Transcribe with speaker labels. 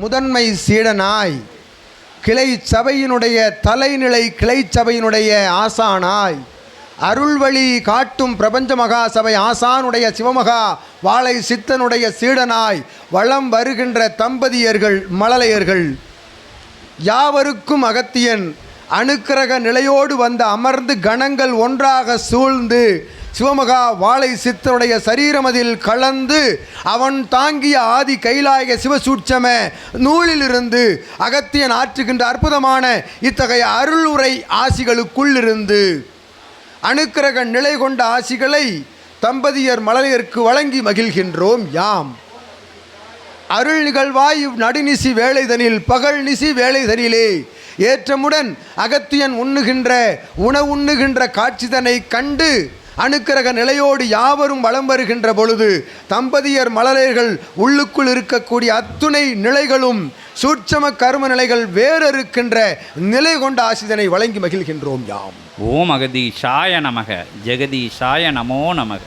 Speaker 1: முதன்மை சீடனாய் கிளை சபையினுடைய தலைநிலை கிளை சபையினுடைய ஆசானாய் அருள்வழி காட்டும் பிரபஞ்ச மகா சபை ஆசானுடைய சிவமகா வாழை சித்தனுடைய சீடனாய் வளம் வருகின்ற தம்பதியர்கள் மழலையர்கள் யாவருக்கும் அகத்தியன் அணுக்கிரக நிலையோடு வந்து அமர்ந்து கணங்கள் ஒன்றாக சூழ்ந்து சிவமகா வாழை சித்தருடைய சரீரமதில் கலந்து அவன் தாங்கிய ஆதி கைலாய சிவசூட்சம நூலிலிருந்து அகத்தியன் ஆற்றுகின்ற அற்புதமான இத்தகைய அருளுரை ஆசிகளுக்குள்ளிருந்து அணுக்கிரக நிலை கொண்ட ஆசிகளை தம்பதியர் மலரையருக்கு வழங்கி மகிழ்கின்றோம் யாம். அருள் நிகழ்வாய் நடுநிசி வேலைதனில் பகல் நிசி வேலைதனிலே ஏற்றமுடன் அகத்தியன் உண்ணுகின்ற உணவுண்ணுகின்ற காட்சிதனை கண்டு அணுக்கிரக நிலையோடு யாவரும் வலம் வருகின்ற பொழுது தம்பதியர் மலரையர்கள் உள்ளுக்குள் இருக்கக்கூடிய அத்துணை நிலைகளும் சூட்சம கர்ம நிலைகள் வேறறுக்கின்ற நிலை கொண்ட ஆசிதனை வழங்கி மகிழ்கின்றோம் யாம்.
Speaker 2: ஓம் அகதீஷாய நமக ஜெகதீஷாய நமோ நமக.